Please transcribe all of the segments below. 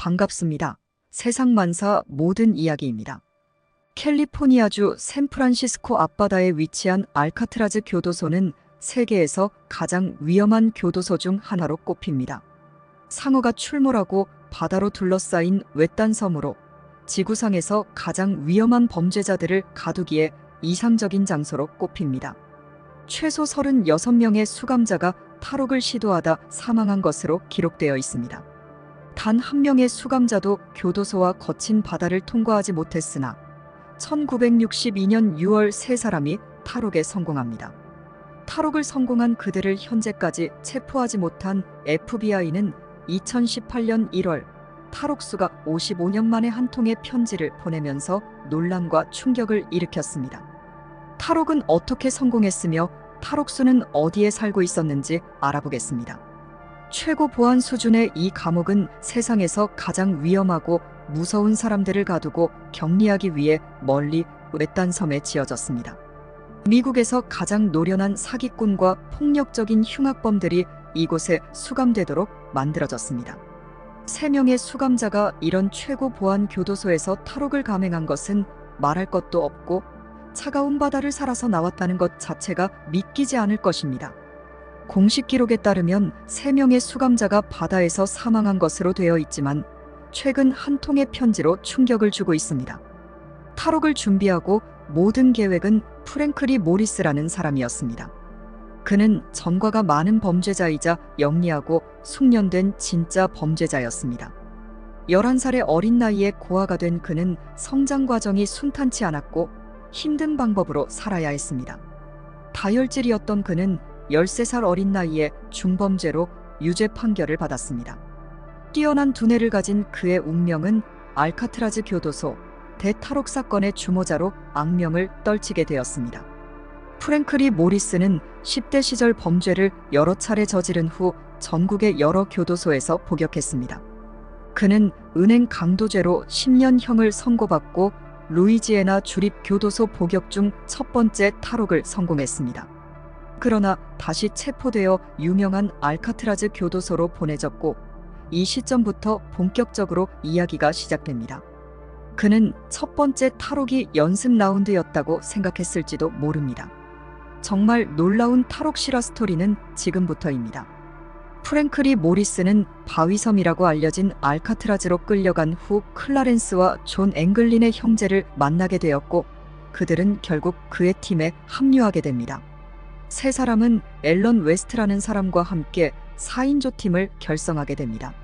반갑습니다. 세상 만사 모든 이야기입니다. 캘리포니아주 샌프란시스코 앞바다에 위치한 알카트라즈 교도소는 세계에서 가장 위험한 교도소 중 하나로 꼽힙니다. 상어가 출몰하고 바다로 둘러싸인 외딴 섬으로 지구상에서 가장 위험한 범죄자들을 가두기에 이상적인 장소로 꼽힙니다. 최소 36명의 수감자가 탈옥을 시도하다 사망한 것으로 기록되어 있습니다. 단 한 명의 수감자도 교도소와 거친 바다를 통과하지 못했으나 1962년 6월 세 사람이 탈옥에 성공합니다. 탈옥을 성공한 그들을 현재까지 체포하지 못한 FBI는 2018년 1월 탈옥수가 55년 만에 한 통의 편지를 보내면서 논란과 충격을 일으켰습니다. 탈옥은 어떻게 성공했으며 탈옥수는 어디에 살고 있었는지 알아보겠습니다. 최고 보안 수준의 이 감옥은 세상에서 가장 위험하고 무서운 사람들을 가두고 격리하기 위해 멀리 외딴 섬에 지어졌습니다. 미국에서 가장 노련한 사기꾼과 폭력적인 흉악범들이 이곳에 수감되도록 만들어졌습니다. 세 명의 수감자가 이런 최고 보안 교도소에서 탈옥을 감행한 것은 말할 것도 없고 차가운 바다를 살아서 나왔다는 것 자체가 믿기지 않을 것입니다. 공식 기록에 따르면 3명의 수감자가 바다에서 사망한 것으로 되어 있지만 최근 한 통의 편지로 충격을 주고 있습니다. 탈옥을 준비하고 모든 계획은 프랭클리 모리스라는 사람이었습니다. 그는 전과가 많은 범죄자이자 영리하고 숙련된 진짜 범죄자였습니다. 11살의 어린 나이에 고아가 된 그는 성장 과정이 순탄치 않았고 힘든 방법으로 살아야 했습니다. 다혈질이었던 그는 13살 어린 나이에 중범죄로 유죄 판결을 받았습니다. 뛰어난 두뇌를 가진 그의 운명은 알카트라즈 교도소 대탈옥 사건의 주모자로 악명을 떨치게 되었습니다. 프랭클리 모리스는 10대 시절 범죄를 여러 차례 저지른 후 전국의 여러 교도소에서 복역했습니다. 그는 은행 강도죄로 10년형을 선고받고 루이지애나 주립 교도소 복역 중 첫 번째 탈옥을 성공했습니다. 그러나 다시 체포되어 유명한 알카트라즈 교도소로 보내졌고 이 시점부터 본격적으로 이야기가 시작됩니다. 그는 첫 번째 탈옥이 연습 라운드였다고 생각했을지도 모릅니다. 정말 놀라운 탈옥 실화 스토리는 지금부터입니다. 프랭클리 모리스는 바위섬이라고 알려진 알카트라즈로 끌려간 후 클라렌스와 존 앵글린의 형제를 만나게 되었고 그들은 결국 그의 팀에 합류하게 됩니다. 세 사람은 앨런 웨스트라는 사람과 함께 4인조 팀을 결성하게 됩니다.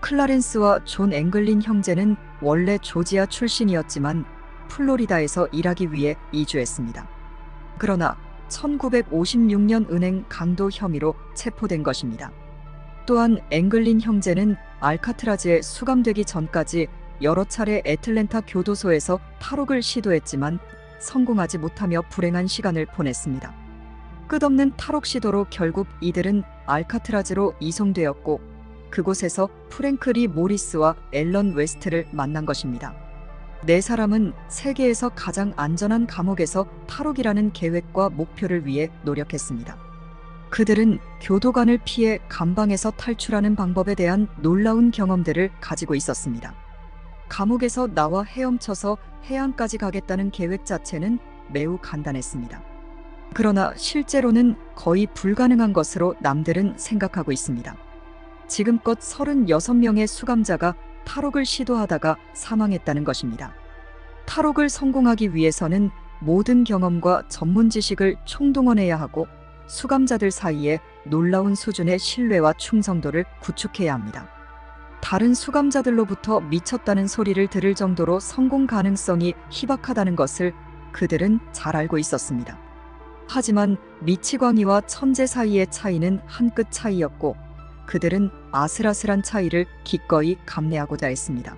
클라렌스와 존 앵글린 형제는 원래 조지아 출신이었지만 플로리다에서 일하기 위해 이주했습니다. 그러나 1956년 은행 강도 혐의로 체포된 것입니다. 또한 앵글린 형제는 알카트라즈에 수감되기 전까지 여러 차례 애틀랜타 교도소에서 탈옥을 시도했지만 성공하지 못하며 불행한 시간을 보냈습니다. 끝없는 탈옥 시도로 결국 이들은 알카트라즈로 이송되었고 그곳에서 프랭클리 모리스와 앨런 웨스트를 만난 것입니다. 네 사람은 세계에서 가장 안전한 감옥에서 탈옥이라는 계획과 목표를 위해 노력했습니다. 그들은 교도관을 피해 감방에서 탈출하는 방법에 대한 놀라운 경험들을 가지고 있었습니다. 감옥에서 나와 헤엄쳐서 해안까지 가겠다는 계획 자체는 매우 간단했습니다. 그러나 실제로는 거의 불가능한 것으로 남들은 생각하고 있습니다. 지금껏 36명의 수감자가 탈옥을 시도하다가 사망했다는 것입니다. 탈옥을 성공하기 위해서는 모든 경험과 전문 지식을 총동원해야 하고 수감자들 사이에 놀라운 수준의 신뢰와 충성도를 구축해야 합니다. 다른 수감자들로부터 미쳤다는 소리를 들을 정도로 성공 가능성이 희박하다는 것을 그들은 잘 알고 있었습니다. 하지만 미치광이와 천재 사이의 차이는 한 끗 차이였고 그들은 아슬아슬한 차이를 기꺼이 감내하고자 했습니다.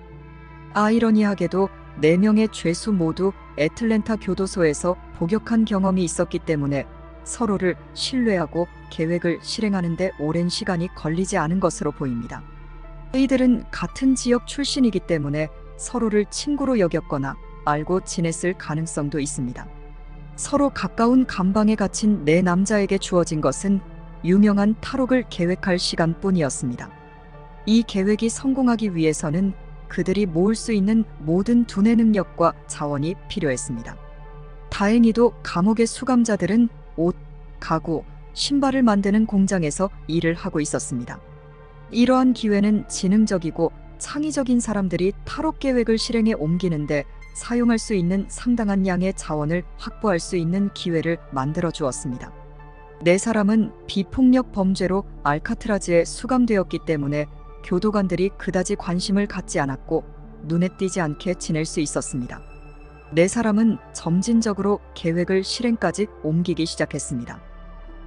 아이러니하게도 4명의 죄수 모두 애틀랜타 교도소에서 복역한 경험이 있었기 때문에 서로를 신뢰하고 계획을 실행하는 데 오랜 시간이 걸리지 않은 것으로 보입니다. 이들은 같은 지역 출신이기 때문에 서로를 친구로 여겼거나 알고 지냈을 가능성도 있습니다. 서로 가까운 감방에 갇힌 네 남자에게 주어진 것은 유명한 탈옥을 계획할 시간뿐이었습니다. 이 계획이 성공하기 위해서는 그들이 모을 수 있는 모든 두뇌 능력과 자원이 필요했습니다. 다행히도 감옥의 수감자들은 옷, 가구, 신발을 만드는 공장에서 일을 하고 있었습니다. 이러한 기회는 지능적이고 창의적인 사람들이 탈옥 계획을 실행에 옮기는데 사용할 수 있는 상당한 양의 자원을 확보할 수 있는 기회를 만들어 주었습니다. 네 사람은 비폭력 범죄로 알카트라즈에 수감되었기 때문에 교도관들이 그다지 관심을 갖지 않았고 눈에 띄지 않게 지낼 수 있었습니다. 네 사람은 점진적으로 계획을 실행까지 옮기기 시작했습니다.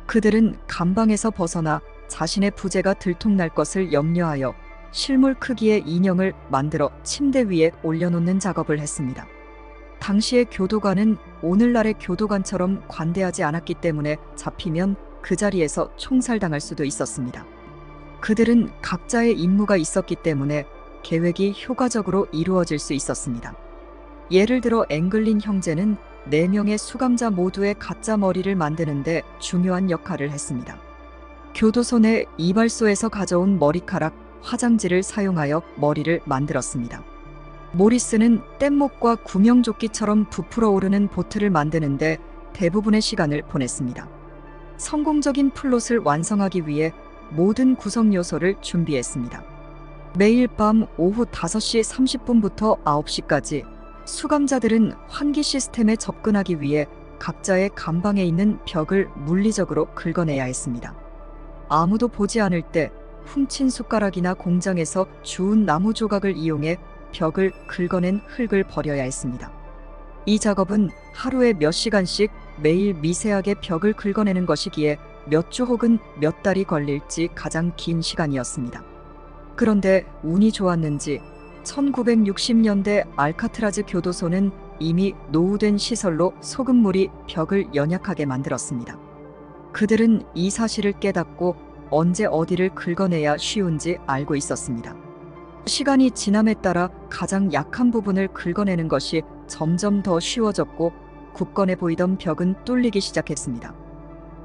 그들은 감방에서 벗어나 자신의 부재가 들통날 것을 염려하여 실물 크기의 인형을 만들어 침대 위에 올려놓는 작업을 했습니다. 당시의 교도관은 오늘날의 교도관처럼 관대하지 않았기 때문에 잡히면 그 자리에서 총살당할 수도 있었습니다. 그들은 각자의 임무가 있었기 때문에 계획이 효과적으로 이루어질 수 있었습니다. 예를 들어 앵글린 형제는 4명의 수감자 모두의 가짜 머리를 만드는데 중요한 역할을 했습니다. 교도소 내 이발소에서 가져온 머리카락, 화장지를 사용하여 머리를 만들었습니다. 모리스는 뗏목과 구명조끼처럼 부풀어 오르는 보트를 만드는데 대부분의 시간을 보냈습니다. 성공적인 플롯을 완성하기 위해 모든 구성 요소를 준비했습니다. 매일 밤 오후 5시 30분부터 9시까지 수감자들은 환기 시스템에 접근하기 위해 각자의 감방에 있는 벽을 물리적으로 긁어내야 했습니다. 아무도 보지 않을 때 훔친 숟가락이나 공장에서 주운 나무 조각을 이용해 벽을 긁어낸 흙을 버려야 했습니다. 이 작업은 하루에 몇 시간씩 매일 미세하게 벽을 긁어내는 것이기에 몇 주 혹은 몇 달이 걸릴지 가장 긴 시간이었습니다. 그런데 운이 좋았는지 1960년대 알카트라즈 교도소는 이미 노후된 시설로 소금물이 벽을 연약하게 만들었습니다. 그들은 이 사실을 깨닫고 언제 어디를 긁어내야 쉬운지 알고 있었습니다. 시간이 지남에 따라 가장 약한 부분을 긁어내는 것이 점점 더 쉬워졌고 굳건해 보이던 벽은 뚫리기 시작했습니다.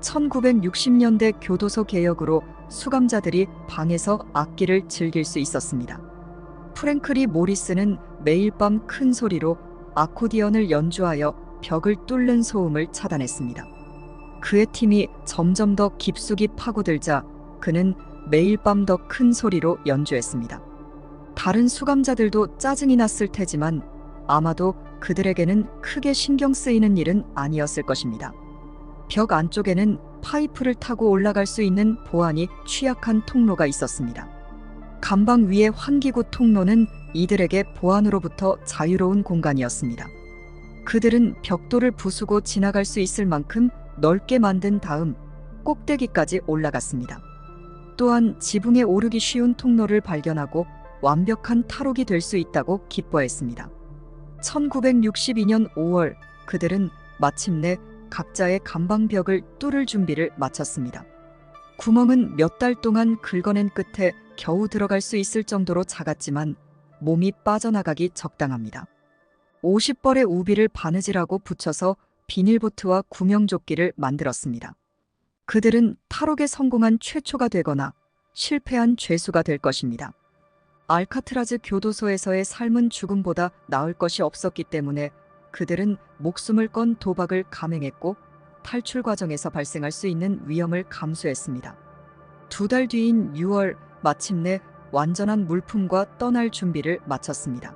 1960년대 교도소 개혁으로 수감자들이 방에서 악기를 즐길 수 있었습니다. 프랭크리 모리스는 매일 밤 큰 소리로 아코디언을 연주하여 벽을 뚫는 소음을 차단했습니다. 그의 팀이 점점 더 깊숙이 파고들자 그는 매일 밤 더 큰 소리로 연주했습니다. 다른 수감자들도 짜증이 났을 테지만 아마도 그들에게는 크게 신경 쓰이는 일은 아니었을 것입니다. 벽 안쪽에는 파이프를 타고 올라갈 수 있는 보안이 취약한 통로가 있었습니다. 감방 위의 환기구 통로는 이들에게 보안으로부터 자유로운 공간이었습니다. 그들은 벽돌을 부수고 지나갈 수 있을 만큼 넓게 만든 다음 꼭대기까지 올라갔습니다. 또한 지붕에 오르기 쉬운 통로를 발견하고 완벽한 탈옥이 될 수 있다고 기뻐했습니다. 1962년 5월 그들은 마침내 각자의 감방벽을 뚫을 준비를 마쳤습니다. 구멍은 몇 달 동안 긁어낸 끝에 겨우 들어갈 수 있을 정도로 작았지만 몸이 빠져나가기 적당합니다. 50벌의 우비를 바느질하고 붙여서 비닐보트와 구명조끼를 만들었습니다. 그들은 탈옥에 성공한 최초가 되거나 실패한 죄수가 될 것입니다. 알카트라즈 교도소에서의 삶은 죽음보다 나을 것이 없었기 때문에 그들은 목숨을 건 도박을 감행했고 탈출 과정에서 발생할 수 있는 위험을 감수했습니다. 두 달 뒤인 6월 마침내 완전한 물품과 떠날 준비를 마쳤습니다.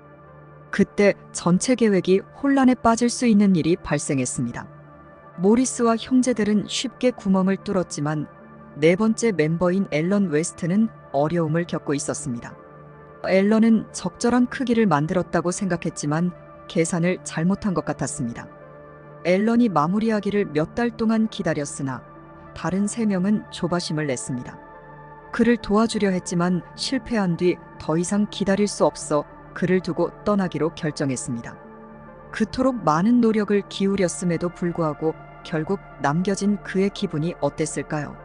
그때 전체 계획이 혼란에 빠질 수 있는 일이 발생했습니다. 모리스와 형제들은 쉽게 구멍을 뚫었지만 네 번째 멤버인 앨런 웨스트는 어려움을 겪고 있었습니다. 앨런은 적절한 크기를 만들었다고 생각했지만 계산을 잘못한 것 같았습니다. 앨런이 마무리하기를 몇 달 동안 기다렸으나 다른 세 명은 조바심을 냈습니다. 그를 도와주려 했지만 실패한 뒤 더 이상 기다릴 수 없어 그를 두고 떠나기로 결정했습니다. 그토록 많은 노력을 기울였음에도 불구하고 결국 남겨진 그의 기분이 어땠을까요?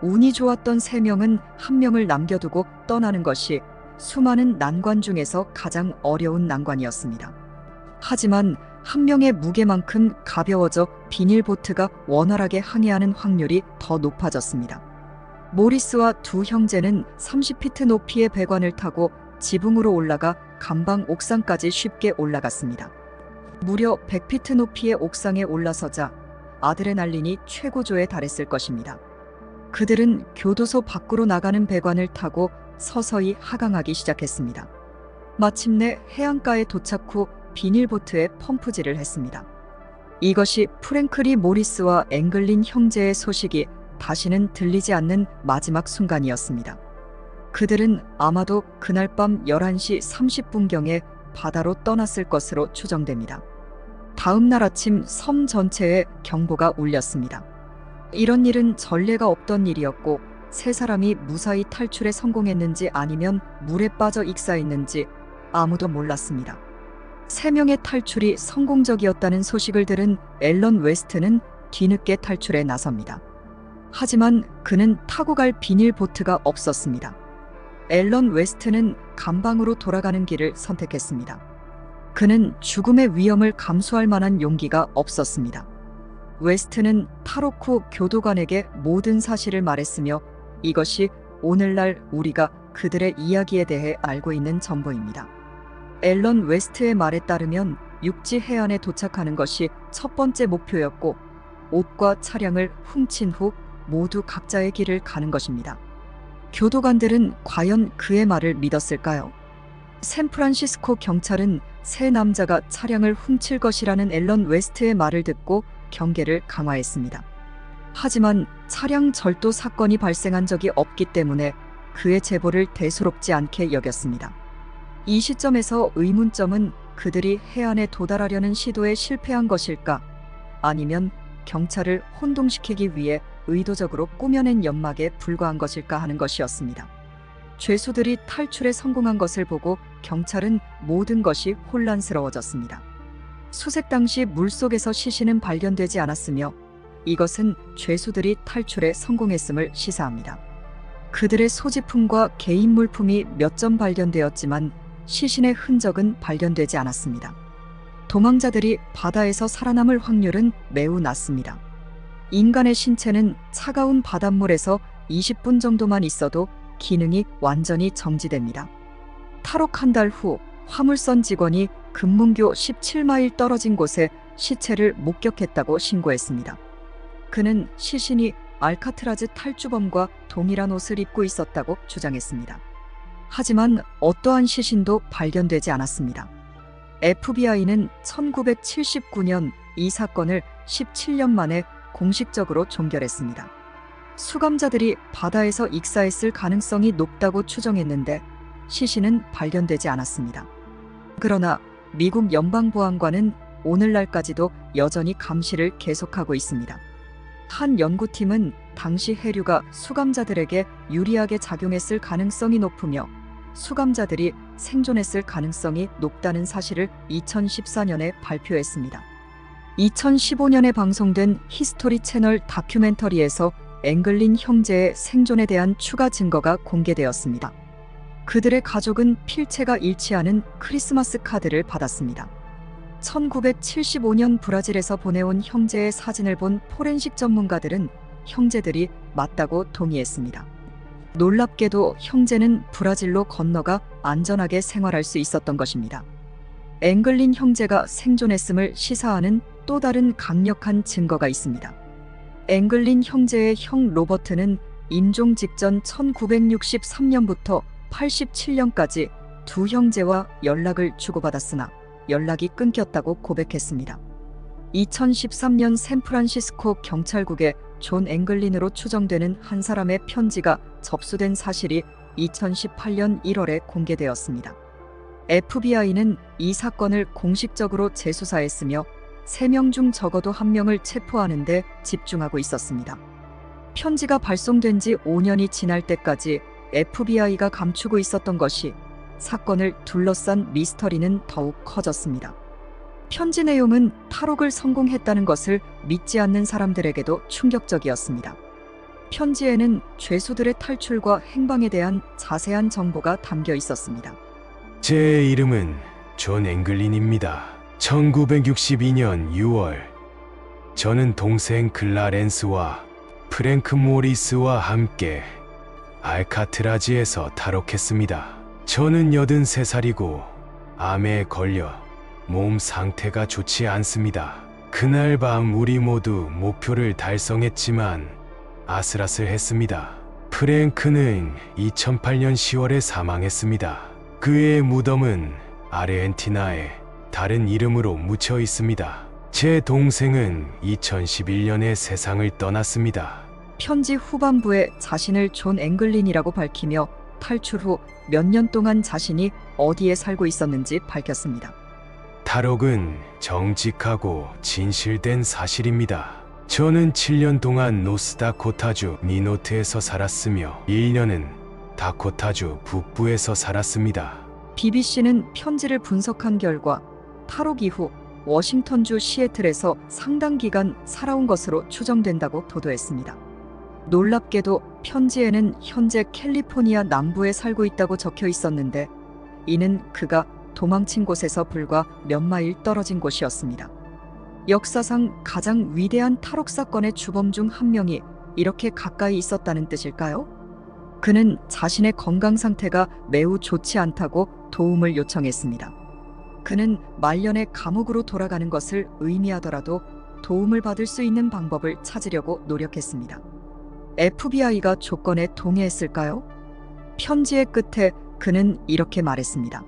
운이 좋았던 세 명은 한 명을 남겨두고 떠나는 것이 수많은 난관 중에서 가장 어려운 난관이었습니다. 하지만 한 명의 무게만큼 가벼워져 비닐보트가 원활하게 항해하는 확률이 더 높아졌습니다. 모리스와 두 형제는 30피트 높이의 배관을 타고 지붕으로 올라가 감방 옥상까지 쉽게 올라갔습니다. 무려 100피트 높이의 옥상에 올라서자 아드레날린이 최고조에 달했을 것입니다. 그들은 교도소 밖으로 나가는 배관을 타고 서서히 하강하기 시작했습니다. 마침내 해안가에 도착 후 비닐보트에 펌프질을 했습니다. 이것이 프랭클리 모리스와 앵글린 형제의 소식이 다시는 들리지 않는 마지막 순간이었습니다. 그들은 아마도 그날 밤 11시 30분경에 바다로 떠났을 것으로 추정됩니다. 다음 날 아침 섬 전체에 경보가 울렸습니다. 이런 일은 전례가 없던 일이었고 세 사람이 무사히 탈출에 성공했는지 아니면 물에 빠져 익사했는지 아무도 몰랐습니다. 세 명의 탈출이 성공적이었다는 소식을 들은 앨런 웨스트는 뒤늦게 탈출에 나섭니다. 하지만 그는 타고 갈 비닐 보트가 없었습니다. 앨런 웨스트는 감방으로 돌아가는 길을 선택했습니다. 그는 죽음의 위험을 감수할 만한 용기가 없었습니다. 웨스트는 후 교도관에게 모든 사실을 말했으며 이것이 오늘날 우리가 그들의 이야기에 대해 알고 있는 전부입니다. 앨런 웨스트의 말에 따르면 육지 해안에 도착하는 것이 첫 번째 목표였고 옷과 차량을 훔친 후 모두 각자의 길을 가는 것입니다. 교도관들은 과연 그의 말을 믿었을까요? 샌프란시스코 경찰은 세 남자가 차량을 훔칠 것이라는 앨런 웨스트의 말을 듣고 경계를 강화했습니다. 하지만 차량 절도 사건이 발생한 적이 없기 때문에 그의 제보를 대수롭지 않게 여겼습니다. 이 시점에서 의문점은 그들이 해안에 도달하려는 시도에 실패한 것일까? 아니면 경찰을 혼동시키기 위해 의도적으로 꾸며낸 연막에 불과한 것일까 하는 것이었습니다. 죄수들이 탈출에 성공한 것을 보고 경찰은 모든 것이 혼란스러워졌습니다. 수색 당시 물속에서 시신은 발견되지 않았으며 이것은 죄수들이 탈출에 성공했음을 시사합니다. 그들의 소지품과 개인 물품이 몇 점 발견되었지만 시신의 흔적은 발견되지 않았습니다. 도망자들이 바다에서 살아남을 확률은 매우 낮습니다. 인간의 신체는 차가운 바닷물에서 20분 정도만 있어도 기능이 완전히 정지됩니다. 탈옥 한 달 후 화물선 직원이 금문교 17마일 떨어진 곳에 시체를 목격했다고 신고했습니다. 그는 시신이 알카트라즈 탈주범과 동일한 옷을 입고 있었다고 주장했습니다. 하지만 어떠한 시신도 발견되지 않았습니다. FBI는 1979년 이 사건을 17년 만에 공식적으로 종결했습니다. 수감자들이 바다에서 익사했을 가능성이 높다고 추정했는데 시신은 발견되지 않았습니다. 그러나 미국 연방보안관은 오늘날까지도 여전히 감시를 계속하고 있습니다. 한 연구팀은 당시 해류가 수감자들에게 유리하게 작용했을 가능성이 높으며 수감자들이 생존했을 가능성이 높다는 사실을 2014년에 발표했습니다. 2015년에 방송된 히스토리 채널 다큐멘터리에서 앵글린 형제의 생존에 대한 추가 증거가 공개되었습니다. 그들의 가족은 필체가 일치하는 크리스마스 카드를 받았습니다. 1975년 브라질에서 보내온 형제의 사진을 본 포렌식 전문가들은 형제들이 맞다고 동의했습니다. 놀랍게도 형제는 브라질로 건너가 안전하게 생활할 수 있었던 것입니다. 앵글린 형제가 생존했음을 시사하는 또 다른 강력한 증거가 있습니다. 앵글린 형제의 형 로버트는 임종 직전 1963년부터 87년까지 두 형제와 연락을 주고받았으나 연락이 끊겼다고 고백했습니다. 2013년 샌프란시스코 경찰국에 존 앵글린으로 추정되는 한 사람의 편지가 접수된 사실이 2018년 1월에 공개되었습니다. FBI는 이 사건을 공식적으로 재수사했으며 3명 중 적어도 1명을 체포하는 데 집중하고 있었습니다. 편지가 발송된 지 5년이 지날 때까지 FBI가 감추고 있었던 것이 사건을 둘러싼 미스터리는 더욱 커졌습니다. 편지 내용은 탈옥을 성공했다는 것을 믿지 않는 사람들에게도 충격적이었습니다. 편지에는 죄수들의 탈출과 행방에 대한 자세한 정보가 담겨 있었습니다. 제 이름은 존 앵글린입니다. 1962년 6월 저는 동생 클라렌스와 프랭크 모리스와 함께 알카트라지에서 탈옥했습니다. 저는 83살이고 암에 걸려 몸 상태가 좋지 않습니다. 그날 밤 우리 모두 목표를 달성했지만 아슬아슬했습니다. 프랭크는 2008년 10월에 사망했습니다. 그의 무덤은 아르헨티나에 다른 이름으로 묻혀 있습니다. 제 동생은 2011년에 세상을 떠났습니다. 편지 후반부에 자신을 존 앵글린이라고 밝히며 탈출 후 몇 년 동안 자신이 어디에 살고 있었는지 밝혔습니다. 탈옥은 정직하고 진실된 사실입니다. 저는 7년 동안 노스다코타주 니노트에서 살았으며 1년은 다코타주 북부에서 살았습니다. BBC는 편지를 분석한 결과 탈옥 이후 워싱턴주 시애틀에서 상당 기간 살아온 것으로 추정된다고 보도했습니다. 놀랍게도 편지에는 현재 캘리포니아 남부에 살고 있다고 적혀 있었는데 이는 그가 도망친 곳에서 불과 몇 마일 떨어진 곳이었습니다. 역사상 가장 위대한 탈옥 사건의 주범 중 한 명이 이렇게 가까이 있었다는 뜻일까요? 그는 자신의 건강 상태가 매우 좋지 않다고 도움을 요청했습니다. 그는 말년에 감옥으로 돌아가는 것을 의미하더라도 도움을 받을 수 있는 방법을 찾으려고 노력했습니다. FBI가 조건에 동의했을까요? 편지의 끝에 그는 이렇게 말했습니다.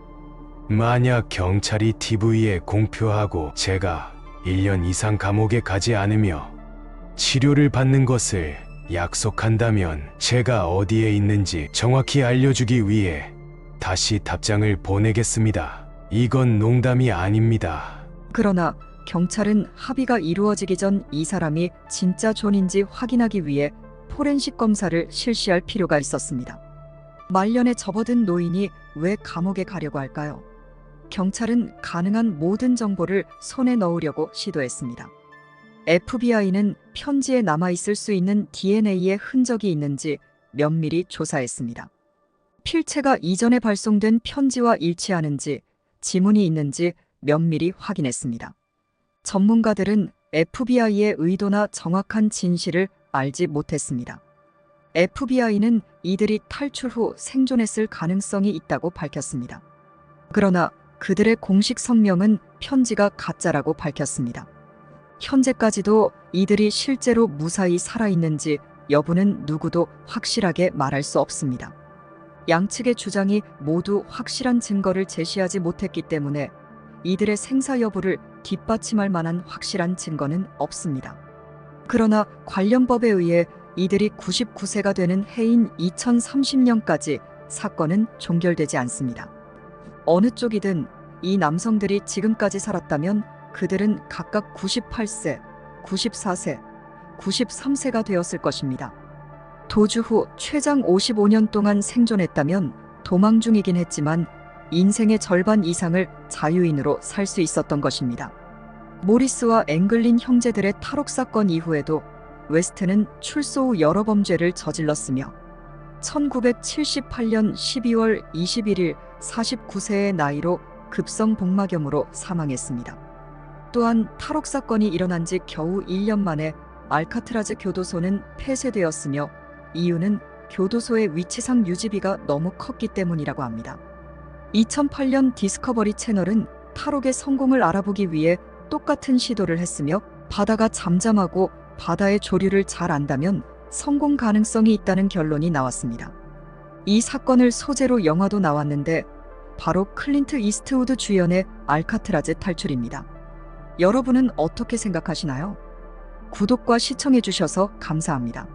만약 경찰이 TV에 공표하고 제가 1년 이상 감옥에 가지 않으며 치료를 받는 것을 약속한다면 제가 어디에 있는지 정확히 알려주기 위해 다시 답장을 보내겠습니다. 이건 농담이 아닙니다. 그러나 경찰은 합의가 이루어지기 전 이 사람이 진짜 존인지 확인하기 위해 포렌식 검사를 실시할 필요가 있었습니다. 말년에 접어든 노인이 왜 감옥에 가려고 할까요? 경찰은 가능한 모든 정보를 손에 넣으려고 시도했습니다. FBI는 편지에 남아있을 수 있는 DNA의 흔적이 있는지 면밀히 조사했습니다. 필체가 이전에 발송된 편지와 일치하는지 지문이 있는지 면밀히 확인했습니다. 전문가들은 FBI의 의도나 정확한 진실을 알지 못했습니다. FBI는 이들이 탈출 후 생존했을 가능성이 있다고 밝혔습니다. 그러나 그들의 공식 성명은 편지가 가짜라고 밝혔습니다. 현재까지도 이들이 실제로 무사히 살아있는지 여부는 누구도 확실하게 말할 수 없습니다. 양측의 주장이 모두 확실한 증거를 제시하지 못했기 때문에 이들의 생사 여부를 뒷받침할 만한 확실한 증거는 없습니다. 그러나 관련 법에 의해 이들이 99세가 되는 해인 2030년까지 사건은 종결되지 않습니다. 어느 쪽이든 이 남성들이 지금까지 살았다면 그들은 각각 98세, 94세, 93세가 되었을 것입니다. 도주 후 최장 55년 동안 생존했다면 도망 중이긴 했지만 인생의 절반 이상을 자유인으로 살 수 있었던 것입니다. 모리스와 앵글린 형제들의 탈옥 사건 이후에도 웨스트는 출소 후 여러 범죄를 저질렀으며 1978년 12월 21일 49세의 나이로 급성 복막염으로 사망했습니다. 또한 탈옥 사건이 일어난 지 겨우 1년 만에 알카트라즈 교도소는 폐쇄되었으며 이유는 교도소의 위치상 유지비가 너무 컸기 때문이라고 합니다. 2008년 디스커버리 채널은 탈옥의 성공을 알아보기 위해 똑같은 시도를 했으며 바다가 잠잠하고 바다의 조류를 잘 안다면 성공 가능성이 있다는 결론이 나왔습니다. 이 사건을 소재로 영화도 나왔는데 바로 클린트 이스트우드 주연의 알카트라즈 탈출입니다. 여러분은 어떻게 생각하시나요? 구독과 시청해주셔서 감사합니다.